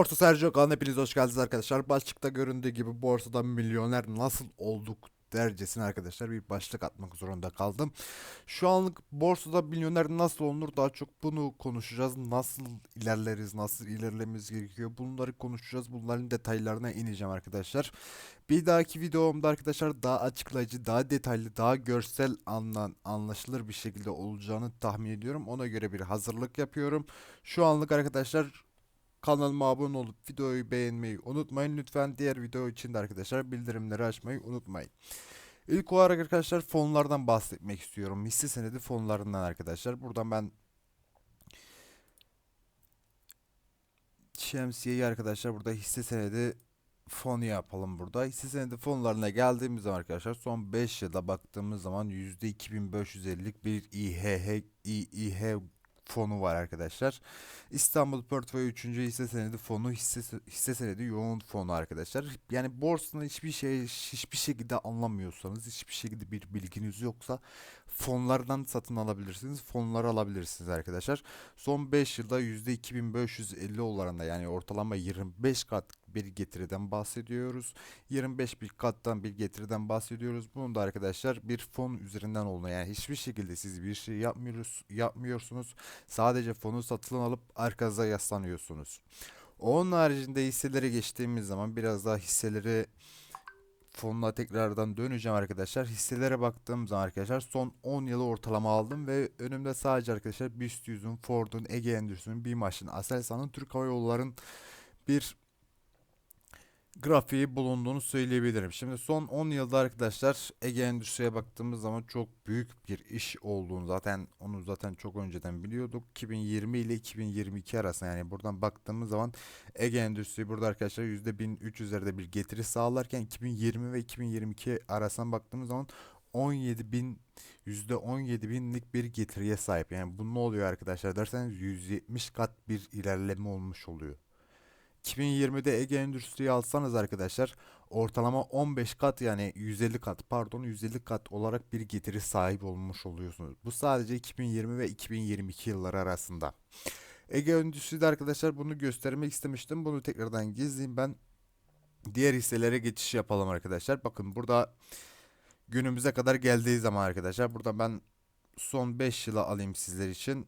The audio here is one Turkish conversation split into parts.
Borsa Sergio kanalına hepiniz hoş geldiniz arkadaşlar. Başlıkta göründüğü gibi borsada milyoner nasıl olduk dercesine arkadaşlar bir başlık atmak zorunda kaldım. Şu anlık borsada milyoner nasıl olunur daha çok bunu konuşacağız. Nasıl ilerleriz, nasıl ilerlememiz gerekiyor bunları konuşacağız. Bunların detaylarına ineceğim arkadaşlar. Bir dahaki videomda arkadaşlar daha açıklayıcı, daha detaylı, daha görsel anlan, anlaşılır bir şekilde olacağını tahmin ediyorum. Ona göre bir hazırlık yapıyorum. Şu anlık arkadaşlar Kanalıma abone olup videoyu beğenmeyi unutmayın. Lütfen diğer video için de arkadaşlar bildirimleri açmayı unutmayın. İlk olarak arkadaşlar fonlardan bahsetmek istiyorum. Hisse senedi fonlarından arkadaşlar. Buradan ben şemsiyeyi arkadaşlar burada hisse senedi fonu yapalım burada. Hisse senedi fonlarına geldiğimiz zaman arkadaşlar son 5 yılda baktığımız zaman %2550'lik bir İHH, İİH fonu var arkadaşlar. İstanbul Portföy 3. hisse senedi fonu hisse, hisse senedi yoğun fonu arkadaşlar. Yani borsanın hiçbir şey hiçbir şekilde anlamıyorsanız hiçbir şekilde bir bilginiz yoksa fonlardan satın alabilirsiniz. Fonları alabilirsiniz arkadaşlar. Son 5 yılda %2550 oranında yani ortalama 25 kat bir getiriden bahsediyoruz. 25 bir kattan bir getiriden bahsediyoruz. Bunu da arkadaşlar bir fon üzerinden oluyor. Yani hiçbir şekilde siz bir şey yapmıyoruz, yapmıyorsunuz. Sadece fonu satın alıp arkanıza yaslanıyorsunuz. Onun haricinde hisselere geçtiğimiz zaman biraz daha hisseleri fonuna tekrardan döneceğim arkadaşlar. Hisselere baktığım zaman arkadaşlar son 10 yılı ortalama aldım ve önümde sadece arkadaşlar BIST 100'ün, Ford'un, Ege Endüstri'nin, BİMAŞ'ın, Aselsan'ın, Türk Hava Yolları'nın bir grafiği bulunduğunu söyleyebilirim. Şimdi son 10 yılda arkadaşlar Ege Endüstri'ye baktığımız zaman çok büyük bir iş olduğunu zaten onu zaten çok önceden biliyorduk. 2020 ile 2022 arasında yani buradan baktığımız zaman Ege Endüstri burada arkadaşlar %1300'lerde bir getiri sağlarken 2020 ve 2022 arasına baktığımız zaman 17 bin %17 binlik bir getiriye sahip. Yani bu ne oluyor arkadaşlar derseniz 170 kat bir ilerleme olmuş oluyor. 2020'de Ege Endüstri'yi alsanız arkadaşlar ortalama 15 kat yani 150 kat pardon 150 kat olarak bir getiri sahip olmuş oluyorsunuz. Bu sadece 2020 ve 2022 yılları arasında. Ege Endüstri'de arkadaşlar bunu göstermek istemiştim. Bunu tekrardan gizleyeyim ben. Diğer hisselere geçiş yapalım arkadaşlar. Bakın burada günümüze kadar geldiği zaman arkadaşlar burada ben son 5 yıla alayım sizler için.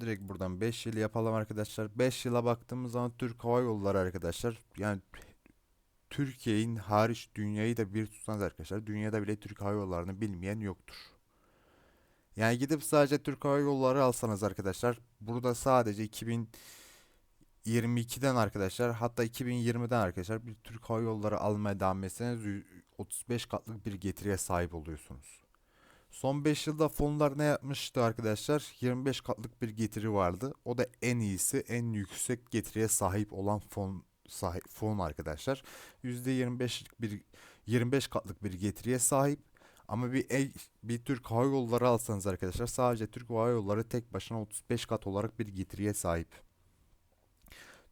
Direkt buradan 5 yıl yapalım arkadaşlar. 5 yıla baktığımız zaman Türk Hava Yolları arkadaşlar. Yani Türkiye'nin hariç dünyayı da bir tutsanız arkadaşlar. Dünyada bile Türk Hava Yolları'nı bilmeyen yoktur. Yani gidip sadece Türk Hava Yolları alsanız arkadaşlar. Burada sadece 2022'den arkadaşlar hatta 2020'den arkadaşlar bir Türk Hava Yolları almaya devam etseniz 35 katlık bir getiriye sahip oluyorsunuz. Son 5 yılda fonlar ne yapmıştı arkadaşlar? 25 katlık bir getiri vardı. O da en iyisi, en yüksek getiriye sahip olan fon sahip fon arkadaşlar. %25'lik bir 25 katlık bir getiriye sahip. Ama bir bir Türk Hava Yolları alsanız arkadaşlar sadece Türk Hava Yolları tek başına 35 kat olarak bir getiriye sahip.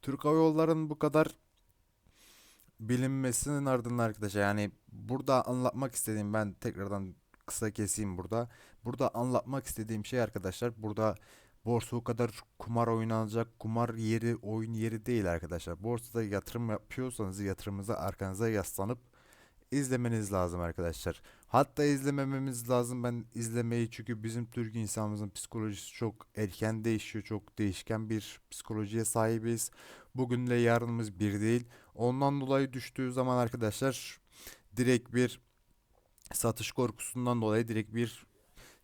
Türk Hava Yolları'nın bu kadar bilinmesinin ardından arkadaşlar yani burada anlatmak istediğim ben tekrardan kısa keseyim burada. Burada anlatmak istediğim şey arkadaşlar burada borsa o kadar kumar oynanacak kumar yeri oyun yeri değil arkadaşlar. Borsada yatırım yapıyorsanız yatırımınızı arkanıza yaslanıp izlemeniz lazım arkadaşlar. Hatta izlemememiz lazım. Ben izlemeyi çünkü bizim Türk insanımızın psikolojisi çok erken değişiyor. Çok değişken bir psikolojiye sahibiz. Bugünle yarınımız bir değil. Ondan dolayı düştüğü zaman arkadaşlar direkt bir satış korkusundan dolayı direkt bir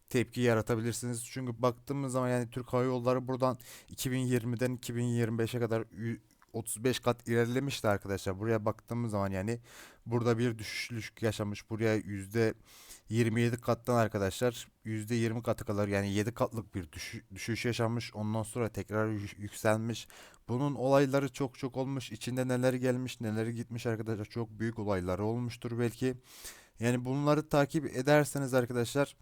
tepki yaratabilirsiniz. Çünkü baktığımız zaman yani Türk Hava Yolları buradan 2020'den 2025'e kadar 35 kat ilerlemişti arkadaşlar. Buraya baktığımız zaman yani burada bir düşüşlük yaşamış. Buraya yüzde 27 kattan arkadaşlar yüzde 20 katı kadar yani 7 katlık bir düşüş, düşüş yaşanmış. Ondan sonra tekrar yükselmiş. Bunun olayları çok çok olmuş. İçinde neler gelmiş, neler gitmiş arkadaşlar. Çok büyük olayları olmuştur belki. Yani bunları takip ederseniz arkadaşlar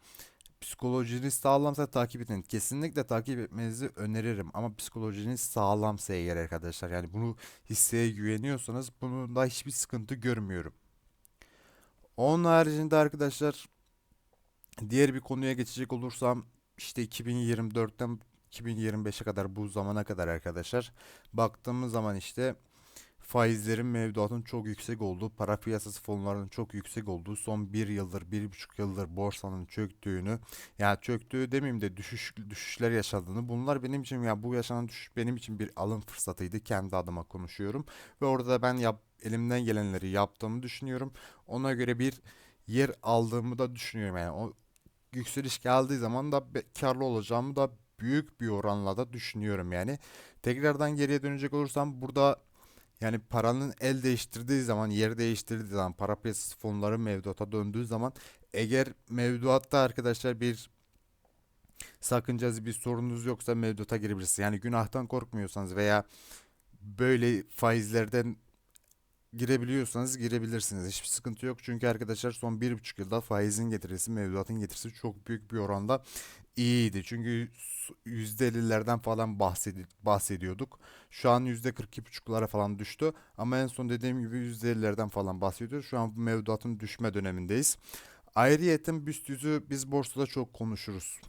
psikolojiniz sağlamsa takip edin. Kesinlikle takip etmenizi öneririm. Ama psikolojiniz sağlamsa eğer arkadaşlar. Yani bunu hisseye güveniyorsanız bunun da hiçbir sıkıntı görmüyorum. Onun haricinde arkadaşlar diğer bir konuya geçecek olursam işte 2024'ten 2025'e kadar bu zamana kadar arkadaşlar baktığımız zaman işte faizlerin mevduatın çok yüksek olduğu, para piyasası fonlarının çok yüksek olduğu, son bir yıldır, bir buçuk yıldır borsanın çöktüğünü, ya çöktüğü demeyeyim de düşüş düşüşler yaşadığını, bunlar benim için ya bu yaşanan düşüş benim için bir alım fırsatıydı. Kendi adıma konuşuyorum ve orada da ben yap, elimden gelenleri yaptığımı düşünüyorum. Ona göre bir yer aldığımı da düşünüyorum yani. O yükseliş geldiği zaman da karlı olacağımı da büyük bir oranla da düşünüyorum yani. Tekrardan geriye dönecek olursam burada yani paranın el değiştirdiği zaman, yer değiştirdiği zaman, para piyasası fonları mevduata döndüğü zaman eğer mevduatta arkadaşlar bir sakıncası bir sorunuz yoksa mevduata girebilirsiniz. Yani günahtan korkmuyorsanız veya böyle faizlerden girebiliyorsanız girebilirsiniz. Hiçbir sıkıntı yok. Çünkü arkadaşlar son bir buçuk yılda faizin getirisi, mevduatın getirisi çok büyük bir oranda iyiydi. Çünkü %50'lerden falan bahsedi bahsediyorduk. Şu an %42,5'lara falan düştü. Ama en son dediğim gibi %50'lerden falan bahsediyoruz. Şu an bu mevduatın düşme dönemindeyiz. Ayrıyeten BIST yüzü biz borsada çok konuşuruz.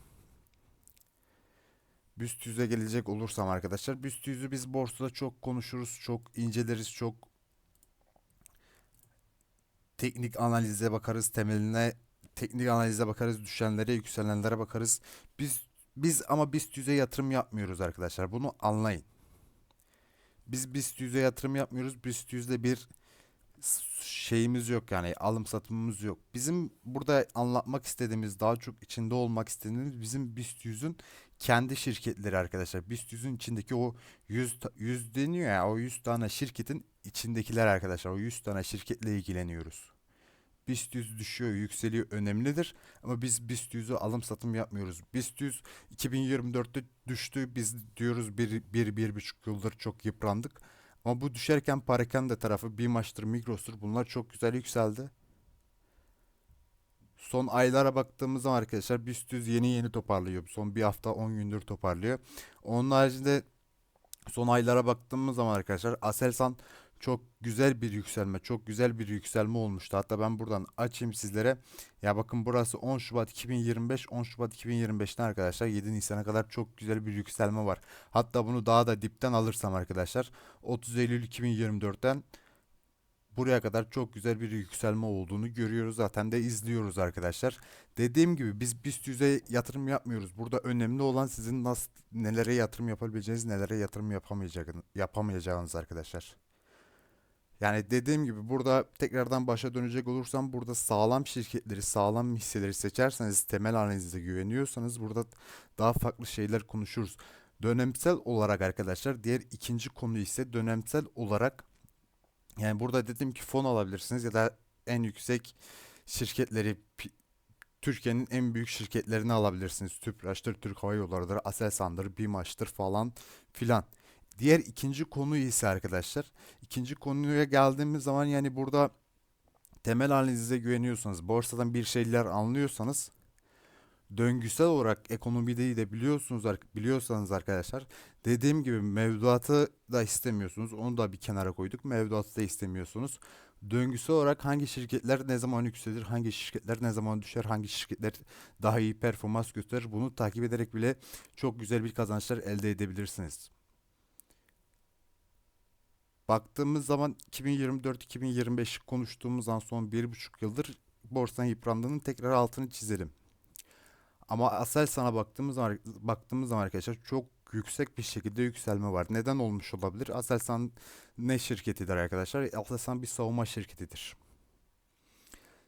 BIST yüze gelecek olursam arkadaşlar. BIST yüzü biz borsada çok konuşuruz, çok inceleriz, çok teknik analize bakarız, temeline teknik analize bakarız, düşenlere, yükselenlere bakarız. Biz biz ama BIST yüze yatırım yapmıyoruz arkadaşlar. Bunu anlayın. Biz BIST yüze yatırım yapmıyoruz. BIST yüzde bir s- şeyimiz yok yani alım satımımız yok. Bizim burada anlatmak istediğimiz daha çok içinde olmak istediğimiz bizim BIST yüzün kendi şirketleri arkadaşlar. BIST yüzün içindeki o 100 ta- 100 deniyor ya o 100 tane şirketin içindekiler arkadaşlar. O 100 tane şirketle ilgileniyoruz. BIST 100 düşüyor, yükseliyor önemlidir. Ama biz BIST 100'ü alım satım yapmıyoruz. BIST 100 2024'te düştü. Biz diyoruz bir, bir, bir buçuk yıldır çok yıprandık. Ama bu düşerken Parakende tarafı, BİMAŞ'tır, Migros'tur bunlar çok güzel yükseldi. Son aylara baktığımız zaman arkadaşlar BIST 100 yeni yeni toparlıyor. Son bir hafta 10 gündür toparlıyor. Onun haricinde Son aylara baktığımız zaman arkadaşlar Aselsan çok güzel bir yükselme, çok güzel bir yükselme olmuştu. Hatta ben buradan açayım sizlere. Ya bakın burası 10 Şubat 2025, 10 Şubat 2025'ten arkadaşlar 7 Nisan'a kadar çok güzel bir yükselme var. Hatta bunu daha da dipten alırsam arkadaşlar 30 Eylül 2024'ten buraya kadar çok güzel bir yükselme olduğunu görüyoruz. Zaten de izliyoruz arkadaşlar. Dediğim gibi biz BIST 100'e yatırım yapmıyoruz. Burada önemli olan sizin nasıl nelere yatırım yapabileceğiniz, nelere yatırım yapamayacağınız, yapamayacağınız arkadaşlar. Yani dediğim gibi burada tekrardan başa dönecek olursam burada sağlam şirketleri, sağlam hisseleri seçerseniz, temel analize güveniyorsanız burada daha farklı şeyler konuşuruz. Dönemsel olarak arkadaşlar diğer ikinci konu ise dönemsel olarak yani burada dedim ki fon alabilirsiniz ya da en yüksek şirketleri Türkiye'nin en büyük şirketlerini alabilirsiniz. Tüpraş'tır, Türk Hava Yolları'dır, Aselsan'dır, BİMAŞ'tır falan filan. Diğer ikinci konu ise arkadaşlar, ikinci konuya geldiğimiz zaman yani burada temel analize güveniyorsanız, borsadan bir şeyler anlıyorsanız, döngüsel olarak ekonomiyi de biliyorsunuz biliyorsanız arkadaşlar, dediğim gibi mevduatı da istemiyorsunuz. Onu da bir kenara koyduk. Mevduatı da istemiyorsunuz. Döngüsel olarak hangi şirketler ne zaman yükselir, hangi şirketler ne zaman düşer, hangi şirketler daha iyi performans gösterir bunu takip ederek bile çok güzel bir kazançlar elde edebilirsiniz. Baktığımız zaman 2024-2025 konuştuğumuz an son bir buçuk yıldır borsanın yıprandığının tekrar altını çizelim. Ama Aselsan'a baktığımız zaman, baktığımız zaman arkadaşlar çok yüksek bir şekilde yükselme var. Neden olmuş olabilir? Aselsan ne şirketidir arkadaşlar? Aselsan bir savunma şirketidir.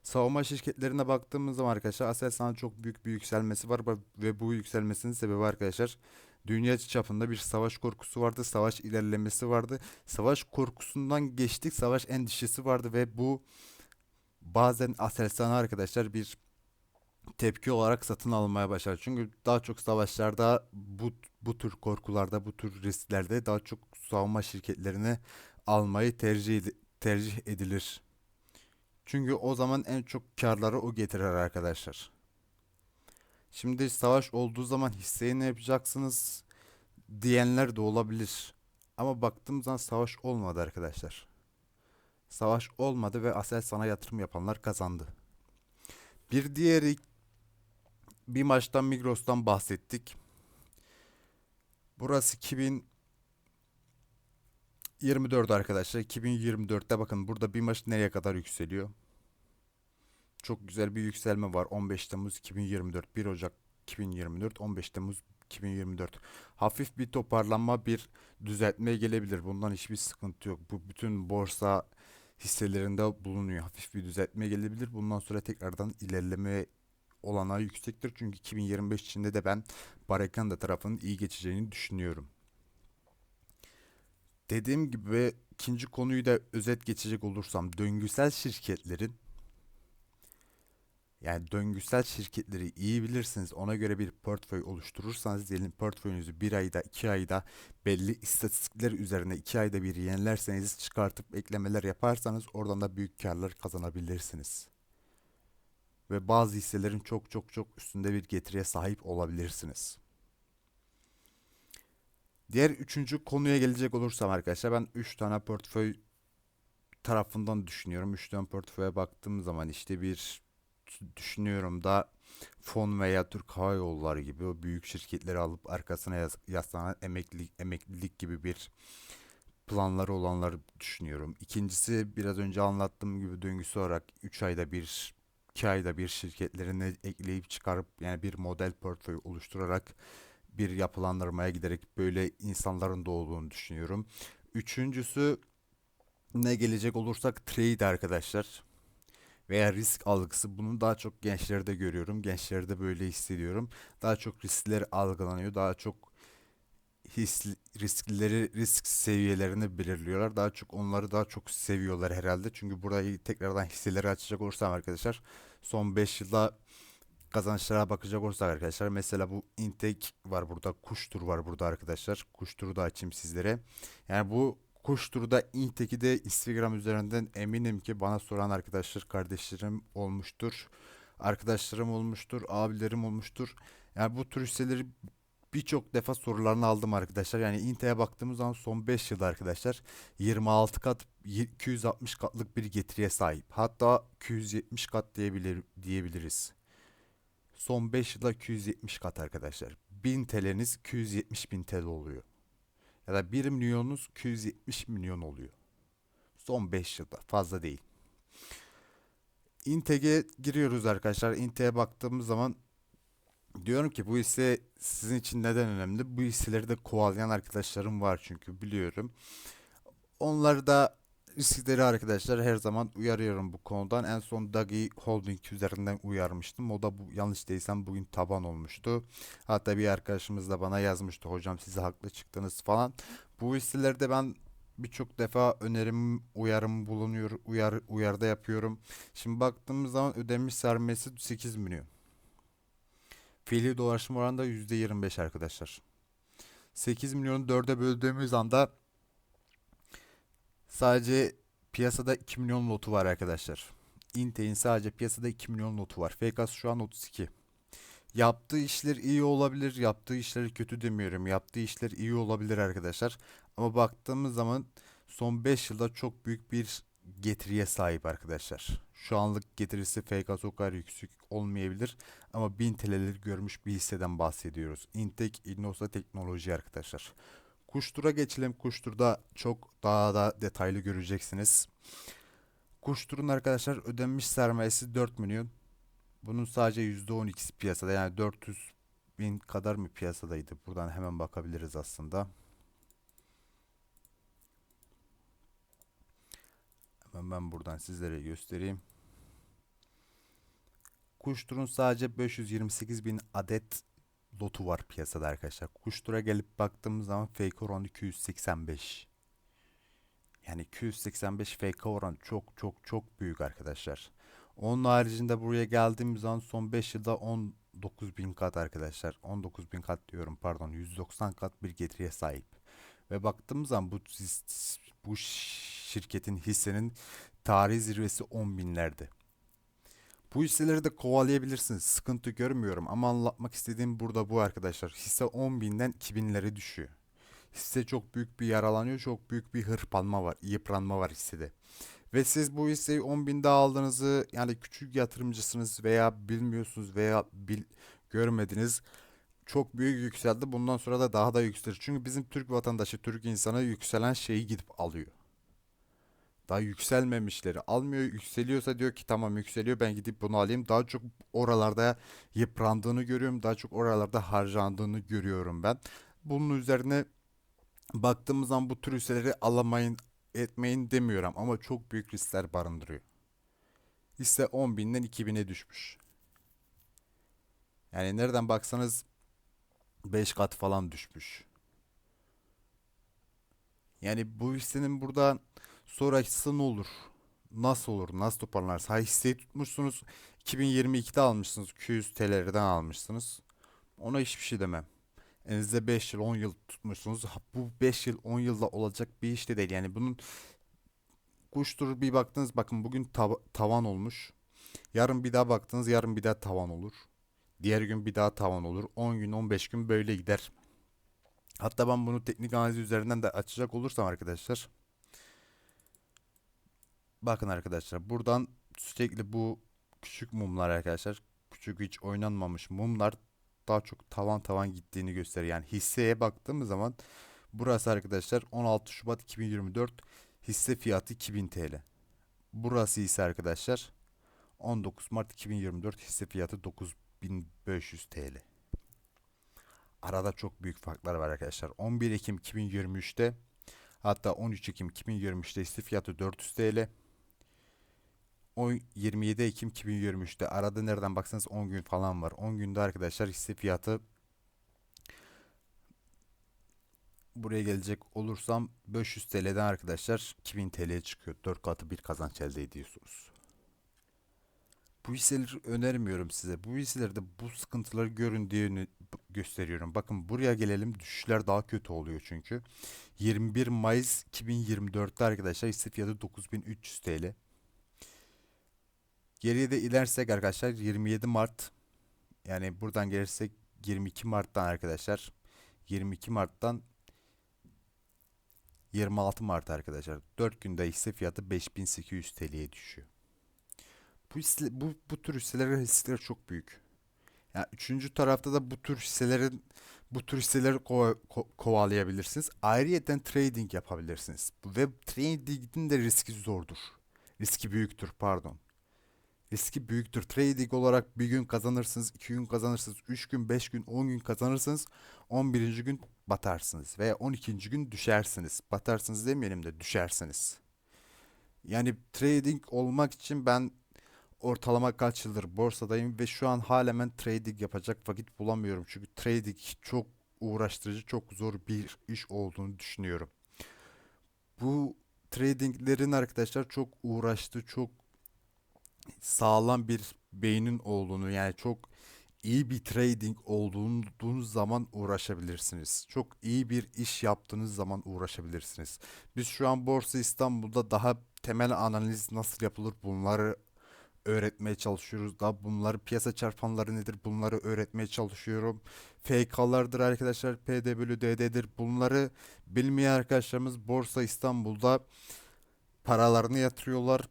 Savunma şirketlerine baktığımız zaman arkadaşlar Aselsan'ın çok büyük bir yükselmesi var ve bu yükselmesinin sebebi arkadaşlar dünya çapında bir savaş korkusu vardı, savaş ilerlemesi vardı. Savaş korkusundan geçtik, savaş endişesi vardı ve bu bazen Aselsan'a arkadaşlar bir tepki olarak satın almaya başlar. Çünkü daha çok savaşlarda bu bu tür korkularda, bu tür risklerde daha çok savunma şirketlerini almayı tercih edi- tercih edilir. Çünkü o zaman en çok karları o getirir arkadaşlar. Şimdi savaş olduğu zaman hisseyi ne yapacaksınız diyenler de olabilir. Ama baktığımız zaman savaş olmadı arkadaşlar. Savaş olmadı ve Aselsan'a yatırım yapanlar kazandı. Bir diğeri bir maçtan Migros'tan bahsettik. Burası 24 arkadaşlar. 2024'te bakın burada BİMAŞ nereye kadar yükseliyor? Çok güzel bir yükselme var. 15 Temmuz 2024, 1 Ocak 2024, 15 Temmuz 2024. Hafif bir toparlanma, bir düzeltme gelebilir. Bundan hiçbir sıkıntı yok. Bu bütün borsa hisselerinde bulunuyor. Hafif bir düzeltme gelebilir. Bundan sonra tekrardan ilerleme olanağı yüksektir. Çünkü 2025 içinde de ben Barakanda tarafının iyi geçeceğini düşünüyorum. Dediğim gibi ikinci konuyu da özet geçecek olursam döngüsel şirketlerin yani döngüsel şirketleri iyi bilirsiniz. Ona göre bir portföy oluşturursanız diyelim portföyünüzü bir ayda iki ayda belli istatistikler üzerine iki ayda bir yenilerseniz çıkartıp eklemeler yaparsanız oradan da büyük karlar kazanabilirsiniz. Ve bazı hisselerin çok çok çok üstünde bir getiriye sahip olabilirsiniz. Diğer üçüncü konuya gelecek olursam arkadaşlar ben 3 tane portföy tarafından düşünüyorum. 3 tane portföye baktığım zaman işte bir düşünüyorum da fon veya Türk Hava Yolları gibi o büyük şirketleri alıp arkasına yas yaslanan emeklilik, emeklilik gibi bir planları olanları düşünüyorum. İkincisi biraz önce anlattığım gibi döngüsü olarak 3 ayda bir 2 ayda bir şirketlerini ekleyip çıkarıp yani bir model portföy oluşturarak bir yapılandırmaya giderek böyle insanların da olduğunu düşünüyorum. Üçüncüsü ne gelecek olursak trade arkadaşlar veya risk algısı bunu daha çok gençlerde görüyorum. Gençlerde böyle hissediyorum. Daha çok riskler algılanıyor. Daha çok his, riskleri risk seviyelerini belirliyorlar. Daha çok onları daha çok seviyorlar herhalde. Çünkü burayı tekrardan hisseleri açacak olursam arkadaşlar son 5 yılda kazançlara bakacak olursak arkadaşlar mesela bu Intek var burada Kuştur var burada arkadaşlar Kuştur'u da açayım sizlere yani bu Kuştur'da Intek'i de Instagram üzerinden eminim ki bana soran arkadaşlar kardeşlerim olmuştur arkadaşlarım olmuştur abilerim olmuştur yani bu tür hisseleri birçok defa sorularını aldım arkadaşlar. Yani Intel'e baktığımız zaman son 5 yılda arkadaşlar 26 kat 260 katlık bir getiriye sahip. Hatta 270 kat diyebilir, diyebiliriz. Son 5 yılda 270 kat arkadaşlar. 1000 TL'niz 270 bin TL oluyor. Ya da 1 milyonunuz 270 milyon oluyor. Son 5 yılda fazla değil. Integ'e giriyoruz arkadaşlar. Integ'e baktığımız zaman diyorum ki bu hisse sizin için neden önemli? Bu hisseleri de kovalayan arkadaşlarım var çünkü biliyorum. Onları da riskleri arkadaşlar her zaman uyarıyorum bu konudan. En son Dagi Holding üzerinden uyarmıştım. O da bu, yanlış değilsem bugün taban olmuştu. Hatta bir arkadaşımız da bana yazmıştı. Hocam siz haklı çıktınız falan. Bu hisselerde ben birçok defa önerim, uyarım bulunuyor, uyar, uyarda yapıyorum. Şimdi baktığımız zaman ödenmiş sermayesi 8 milyon. Fiili dolaşım oranı da %25 arkadaşlar. 8 milyonu 4'e böldüğümüz anda Sadece piyasada 2 milyon lotu var arkadaşlar. Intel'in sadece piyasada 2 milyon lotu var. FKS şu an 32. Yaptığı işler iyi olabilir. Yaptığı işleri kötü demiyorum. Yaptığı işler iyi olabilir arkadaşlar. Ama baktığımız zaman son 5 yılda çok büyük bir getiriye sahip arkadaşlar. Şu anlık getirisi FKS o kadar yüksek olmayabilir. Ama 1000 TL'leri görmüş bir hisseden bahsediyoruz. Intek Innosa Teknoloji arkadaşlar. Kuştur'a geçelim. Kuştur'da çok daha da detaylı göreceksiniz. Kuştur'un arkadaşlar ödenmiş sermayesi 4 milyon. Bunun sadece %12'si piyasada yani 400 bin kadar mı piyasadaydı? Buradan hemen bakabiliriz aslında. Hemen ben buradan sizlere göstereyim. Kuştur'un sadece 528 bin adet lotu var piyasada arkadaşlar. Kuştura gelip baktığımız zaman fake oran 285. Yani 285 fake oran çok çok çok büyük arkadaşlar. Onun haricinde buraya geldiğimiz zaman son 5 yılda 19 bin kat arkadaşlar. 19 bin kat diyorum pardon 190 kat bir getiriye sahip. Ve baktığımız zaman bu, bu şirketin hissenin tarihi zirvesi 10 binlerde. Bu hisseleri de kovalayabilirsiniz. Sıkıntı görmüyorum ama anlatmak istediğim burada bu arkadaşlar. Hisse 10.000'den 2000'lere düşüyor. Hisse çok büyük bir yaralanıyor. Çok büyük bir hırpanma var. Yıpranma var hissede. Ve siz bu hisseyi 10.000'de aldığınızı yani küçük yatırımcısınız veya bilmiyorsunuz veya bil, görmediniz. çok büyük yükseldi. Bundan sonra da daha da yükselir. Çünkü bizim Türk vatandaşı, Türk insanı yükselen şeyi gidip alıyor. Daha yükselmemişleri almıyor. Yükseliyorsa diyor ki tamam yükseliyor ben gidip bunu alayım. Daha çok oralarda yıprandığını görüyorum. Daha çok oralarda harcandığını görüyorum ben. Bunun üzerine baktığımız zaman bu tür hisseleri alamayın etmeyin demiyorum ama çok büyük riskler barındırıyor. Hisse 10.000'den 2000'e düşmüş. Yani nereden baksanız 5 kat falan düşmüş. Yani bu hissenin burada sonrası ne olur? Nasıl olur? Nasıl toparlarsınız? Ha hisseyi tutmuşsunuz. 2022'de almışsınız. 200 TL'den almışsınız. Ona hiçbir şey demem. Elinizde 5 yıl 10 yıl tutmuşsunuz. Ha, bu 5 yıl 10 yılda olacak bir iş de değil. Yani bunun kuştur bir baktınız bakın bugün tav- tavan olmuş. Yarın bir daha baktınız yarın bir daha tavan olur. Diğer gün bir daha tavan olur. 10 gün 15 gün böyle gider. Hatta ben bunu teknik analiz üzerinden de açacak olursam arkadaşlar. Bakın arkadaşlar buradan sürekli bu küçük mumlar arkadaşlar. Küçük hiç oynanmamış mumlar daha çok tavan tavan gittiğini gösteriyor. Yani hisseye baktığımız zaman burası arkadaşlar 16 Şubat 2024 hisse fiyatı 2000 TL. Burası ise arkadaşlar 19 Mart 2024 hisse fiyatı 9500 TL. Arada çok büyük farklar var arkadaşlar. 11 Ekim 2023'te hatta 13 Ekim 2023'te hisse fiyatı 400 TL. O 27 Ekim 2023'te arada nereden baksanız 10 gün falan var. 10 günde arkadaşlar hisse fiyatı buraya gelecek olursam 500 TL'den arkadaşlar 2000 TL'ye çıkıyor. 4 katı bir kazanç elde ediyorsunuz. Bu hisseleri önermiyorum size. Bu hisselerde bu sıkıntıları görün diye öne- gösteriyorum. Bakın buraya gelelim. Düşüşler daha kötü oluyor çünkü. 21 Mayıs 2024'te arkadaşlar hisse fiyatı 9300 TL. Geriye de ilersek arkadaşlar 27 Mart yani buradan gelirsek 22 Mart'tan arkadaşlar 22 Mart'tan 26 Mart arkadaşlar 4 günde hisse fiyatı 5800 TL'ye düşüyor. Bu, bu, bu tür hisselerin riskleri çok büyük. Yani üçüncü tarafta da bu tür hisselerin bu tür hisseleri kova- ko- kovalayabilirsiniz. Ayrıyeten trading yapabilirsiniz. Ve trading'in de riski zordur. Riski büyüktür pardon. Riski büyüktür. Trading olarak bir gün kazanırsınız, iki gün kazanırsınız, üç gün, beş gün, on gün kazanırsınız. On birinci gün batarsınız veya on ikinci gün düşersiniz. Batarsınız demeyelim de düşersiniz. Yani trading olmak için ben ortalama kaç yıldır borsadayım ve şu an halen trading yapacak vakit bulamıyorum. Çünkü trading çok uğraştırıcı, çok zor bir iş olduğunu düşünüyorum. Bu tradinglerin arkadaşlar çok uğraştı, çok sağlam bir beynin olduğunu yani çok iyi bir trading olduğunuz zaman uğraşabilirsiniz. Çok iyi bir iş yaptığınız zaman uğraşabilirsiniz. Biz şu an Borsa İstanbul'da daha temel analiz nasıl yapılır bunları öğretmeye çalışıyoruz. Daha bunları piyasa çarpanları nedir bunları öğretmeye çalışıyorum. FK'lardır arkadaşlar. DD'dir. Bunları bilmeyen arkadaşlarımız Borsa İstanbul'da paralarını yatırıyorlar.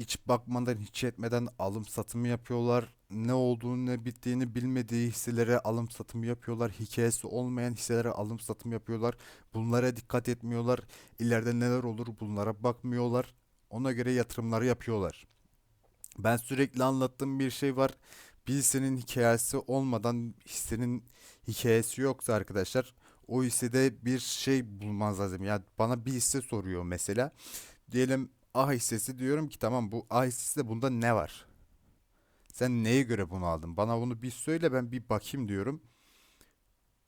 Hiç bakmadan hiç etmeden alım satımı yapıyorlar. Ne olduğunu ne bittiğini bilmediği hisselere alım satımı yapıyorlar. Hikayesi olmayan hisselere alım satım yapıyorlar. Bunlara dikkat etmiyorlar. İleride neler olur bunlara bakmıyorlar. Ona göre yatırımları yapıyorlar. Ben sürekli anlattığım bir şey var. Bir hissenin hikayesi olmadan hissenin hikayesi yoksa arkadaşlar o hissede bir şey bulmanız lazım. Yani bana bir hisse soruyor mesela. Diyelim A hissesi diyorum ki tamam bu A hissesi de bunda ne var? Sen neye göre bunu aldın? Bana bunu bir söyle ben bir bakayım diyorum.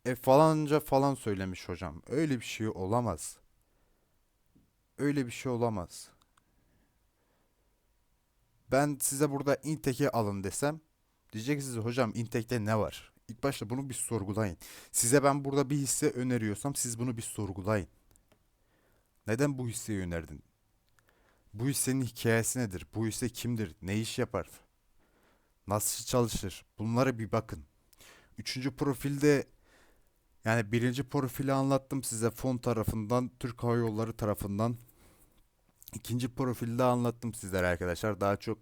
E falanca falan söylemiş hocam. Öyle bir şey olamaz. Öyle bir şey olamaz. Ben size burada Intek'i alın desem diyeceksiniz hocam Intek'te ne var? İlk başta bunu bir sorgulayın. Size ben burada bir hisse öneriyorsam siz bunu bir sorgulayın. Neden bu hisseyi önerdin? Bu hissenin hikayesi nedir? Bu hisse kimdir? Ne iş yapar? Nasıl çalışır? Bunlara bir bakın. Üçüncü profilde yani birinci profili anlattım size fon tarafından, Türk Hava Yolları tarafından. İkinci profilde anlattım sizlere arkadaşlar. Daha çok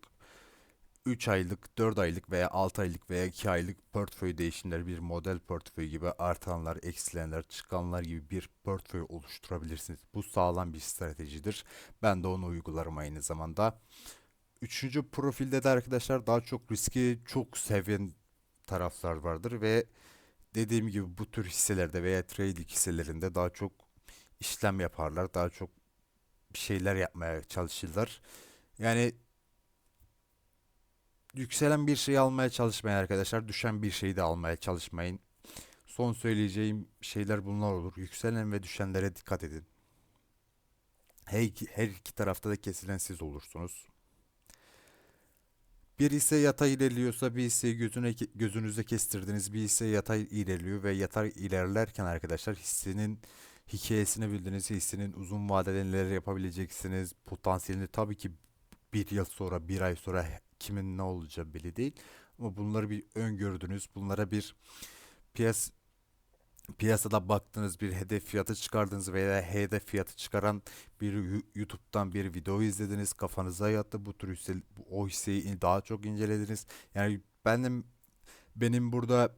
3 aylık, 4 aylık veya 6 aylık veya 2 aylık portföy değişimleri bir model portföy gibi artanlar, eksilenler, çıkanlar gibi bir portföy oluşturabilirsiniz. Bu sağlam bir stratejidir. Ben de onu uygularım aynı zamanda. Üçüncü profilde de arkadaşlar daha çok riski çok seven taraflar vardır ve dediğim gibi bu tür hisselerde veya trading hisselerinde daha çok işlem yaparlar. Daha çok bir şeyler yapmaya çalışırlar. Yani yükselen bir şeyi almaya çalışmayın arkadaşlar. Düşen bir şeyi de almaya çalışmayın. Son söyleyeceğim şeyler bunlar olur. Yükselen ve düşenlere dikkat edin. Her iki, her iki tarafta da kesilen siz olursunuz. Bir hisse yatay ilerliyorsa bir hisseyi gözüne, gözünüze kestirdiniz. Bir hisse yatay ilerliyor ve yatay ilerlerken arkadaşlar hissenin hikayesini bildiğiniz hissenin uzun vadede neler yapabileceksiniz. Potansiyelini tabii ki bir yıl sonra bir ay sonra kimin ne olacağı belli değil. Ama bunları bir öngördünüz. Bunlara bir piyas piyasada baktınız bir hedef fiyatı çıkardınız veya hedef fiyatı çıkaran bir YouTube'dan bir video izlediniz kafanıza yattı bu tür hisse, o hisseyi daha çok incelediniz yani benim benim burada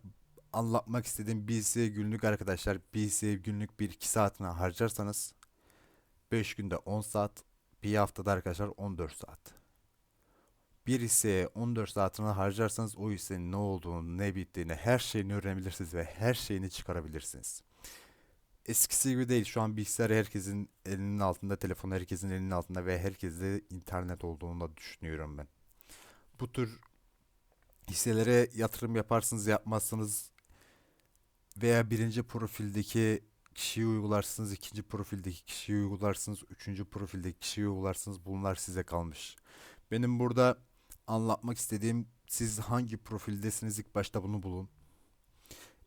anlatmak istediğim bir hisseye günlük arkadaşlar bir hisseye günlük bir iki saatini harcarsanız 5 günde 10 saat bir haftada arkadaşlar 14 saat bir hisseye 14 saatini harcarsanız o hissenin ne olduğunu, ne bittiğini, her şeyini öğrenebilirsiniz ve her şeyini çıkarabilirsiniz. Eskisi gibi değil. Şu an bilgisayar herkesin elinin altında, telefon herkesin elinin altında ve herkeste internet olduğunu da düşünüyorum ben. Bu tür hisselere yatırım yaparsınız, yapmazsınız veya birinci profildeki kişiyi uygularsınız, ikinci profildeki kişiyi uygularsınız, üçüncü profildeki kişiyi uygularsınız. Bunlar size kalmış. Benim burada anlatmak istediğim siz hangi profildesiniz ilk başta bunu bulun.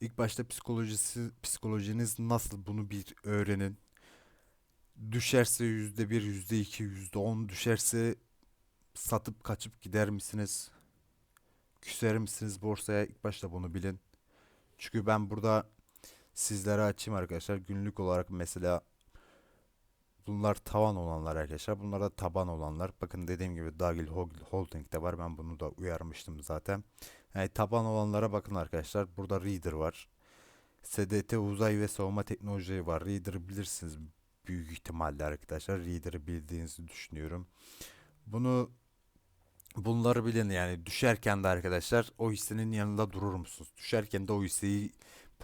İlk başta psikolojisi, psikolojiniz nasıl bunu bir öğrenin. Düşerse yüzde bir, yüzde iki, yüzde on düşerse satıp kaçıp gider misiniz? Küser misiniz borsaya? İlk başta bunu bilin. Çünkü ben burada sizlere açayım arkadaşlar. Günlük olarak mesela Bunlar tavan olanlar arkadaşlar. Bunlar da taban olanlar. Bakın dediğim gibi Dagil Holding de var. Ben bunu da uyarmıştım zaten. Yani taban olanlara bakın arkadaşlar. Burada Reader var. SDT uzay ve savunma teknolojileri var. Reader bilirsiniz büyük ihtimalle arkadaşlar. Reader'ı bildiğinizi düşünüyorum. Bunu bunları bilin yani düşerken de arkadaşlar o hissenin yanında durur musunuz? Düşerken de o hisseyi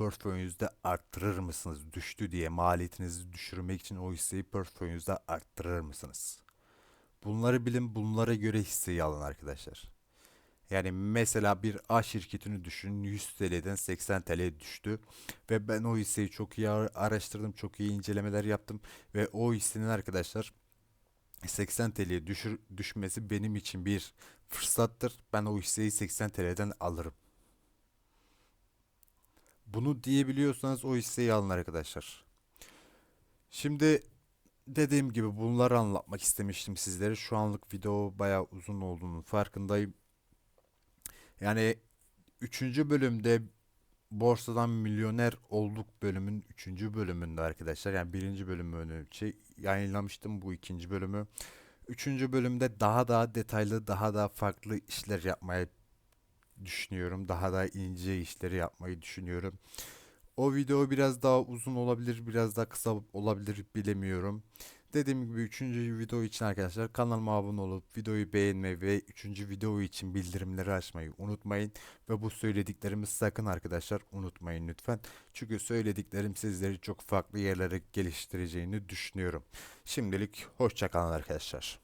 portföyünüzde arttırır mısınız? Düştü diye maliyetinizi düşürmek için o hisseyi portföyünüzde arttırır mısınız? Bunları bilin, bunlara göre hisseyi alın arkadaşlar. Yani mesela bir A şirketini düşünün 100 TL'den 80 TL düştü ve ben o hisseyi çok iyi araştırdım, çok iyi incelemeler yaptım ve o hissenin arkadaşlar 80 TL'ye düşür, düşmesi benim için bir fırsattır. Ben o hisseyi 80 TL'den alırım. Bunu diyebiliyorsanız o hisseyi alın arkadaşlar. Şimdi dediğim gibi bunları anlatmak istemiştim sizlere. Şu anlık video bayağı uzun olduğunun farkındayım. Yani 3. bölümde borsadan milyoner olduk bölümün 3. bölümünde arkadaşler. Yani birinci bölümü şey yayınlamıştım bu ikinci bölümü. Üçüncü bölümde daha daha detaylı, daha daha farklı işler yapmaya düşünüyorum. Daha da ince işleri yapmayı düşünüyorum. O video biraz daha uzun olabilir, biraz daha kısa olabilir bilemiyorum. Dediğim gibi 3. video için arkadaşlar kanalıma abone olup videoyu beğenmeyi ve 3. video için bildirimleri açmayı unutmayın. Ve bu söylediklerimi sakın arkadaşlar unutmayın lütfen. Çünkü söylediklerim sizleri çok farklı yerlere geliştireceğini düşünüyorum. Şimdilik hoşçakalın arkadaşlar.